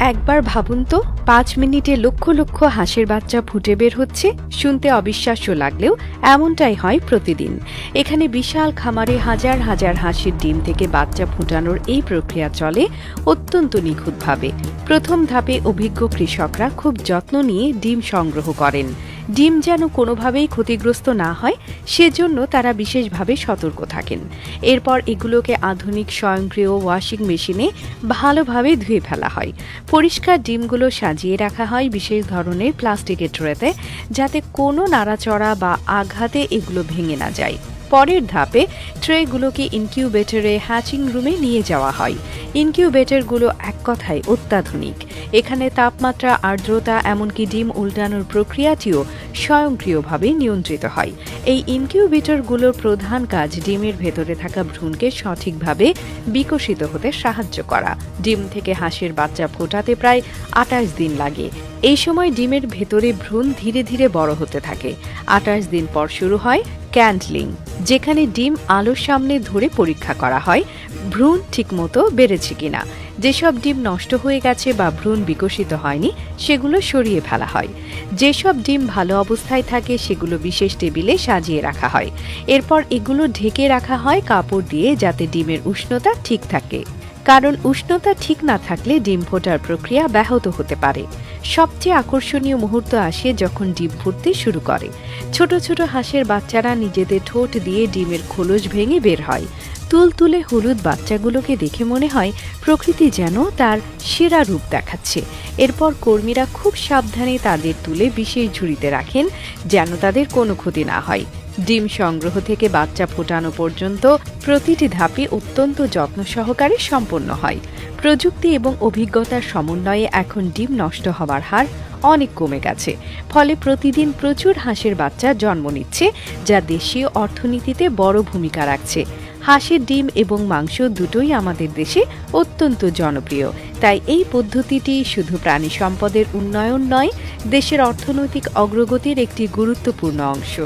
একবার ভাবুন তো, পাঁচ মিনিটে লক্ষ লক্ষ হাঁসের বাচ্চা ফুটে বের হচ্ছে, শুনতে অবিশ্বাস্য লাগলেও এমনটাই হয় প্রতিদিন। এখানে বিশাল খামারে হাজার হাজার হাঁসের ডিম থেকে বাচ্চা ফুটানোর এই প্রক্রিয়া চলে অত্যন্ত নিখুঁতভাবে। প্রথম ধাপে অভিজ্ঞ কৃষকরা খুব যত্ন নিয়ে ডিম সংগ্রহ করেন। ডিম যেন কোনোভাবেই ক্ষতিগ্রস্ত না হয়, সেজন্য তারা বিশেষভাবে সতর্ক থাকেন। এরপর এগুলোকে আধুনিক স্বয়ংক্রিয় ওয়াশিং মেশিনে ভালোভাবে ধুয়ে ফেলা হয়। পরিষ্কার ডিমগুলো সাজিয়ে রাখা হয় বিশেষ ধরনের প্লাস্টিকের ট্রেতে, যাতে কোনো নাড়াচড়া বা আঘাতে এগুলো ভেঙে না যায়। পরের ধাপে ট্রেগুলোকে ইনকিউবেটরে হ্যাচিং রুমে নিয়ে যাওয়া হয়। ইনকিউবেটরগুলো এক কথায় অত্যাধুনিক। এখানে তাপমাত্রা, আর্দ্রতা, এমনকি ডিম উল্টানোর প্রক্রিয়াটিও স্বয়ংক্রিয়ভাবে নিয়ন্ত্রিত হয়। এই ইনকিউবেটরগুলোর প্রধান কাজ ডিমের ভেতরে থাকা ভ্রূণকে সঠিকভাবে বিকশিত হতে সাহায্য করা। ডিম থেকে হাঁসের বাচ্চা ফোটাতে প্রায় আটাশ দিন লাগে। এই সময় ডিমের ভেতরে ভ্রূণ ধীরে ধীরে বড় হতে থাকে। আটাশ দিন পর শুরু হয় ক্যান্ডলিং, যেখানে ডিম আলোর সামনে ধরে পরীক্ষা করা হয়, ভ্রূণ ঠিকমতো বেড়েছে কিনা। যেসব ডিম নষ্ট হয়ে গেছে বা ভ্রূণ বিকশিত হয়নি, সেগুলো সরিয়ে ফেলা হয়। যেসব ডিম ভালো অবস্থায় থাকে, সেগুলো বিশেষ টেবিলে সাজিয়ে রাখা হয়। এরপর এগুলো ঢেকে রাখা হয় কাপড় দিয়ে যাতে ডিমের উষ্ণতা ঠিক থাকে। কারণ উষ্ণতা ঠিক না থাকলে ডিম ফোটার প্রক্রিয়া ব্যাহত হতে পারে। সবচেয়ে আকর্ষণীয় মুহূর্ত আসে যখন ডিম ফুটতে শুরু করে। ছোট ছোট হাঁসের বাচ্চারা নিজেদের ঠোঁট দিয়ে ডিমের খোলস ভেঙে বের হয়। তুলতুলে হলুদ বাচ্চাগুলোকে দেখে মনে হয় প্রকৃতি যেন তার সেরা রূপ দেখাচ্ছে। এরপর কর্মীরা খুব সাবধানে তাদের তুলে বিশেষ ঝুড়িতে রাখেন যেন তাদের কোনো ক্ষতি না হয়। ডিম সংগ্রহ থেকে বাচ্চা ফোটানো পর্যন্ত প্রতিটি ধাপে অত্যন্ত যত্ন সহকারে সম্পন্ন হয়। প্রযুক্তি এবং অভিজ্ঞতার সমন্বয়ে এখন ডিম নষ্ট হওয়ার হার অনেক কমে গেছে। ফলে প্রতিদিন প্রচুর হাঁসের বাচ্চা জন্ম নিচ্ছে, যা দেশীয় অর্থনীতিতে বড় ভূমিকা রাখছে। হাঁসের ডিম এবং মাংস দুটোই আমাদের দেশে অত্যন্ত জনপ্রিয়। তাই এই পদ্ধতিটি শুধু প্রাণী সম্পদের উন্নয়ন নয়, দেশের অর্থনৈতিক অগ্রগতির একটি গুরুত্বপূর্ণ অংশ।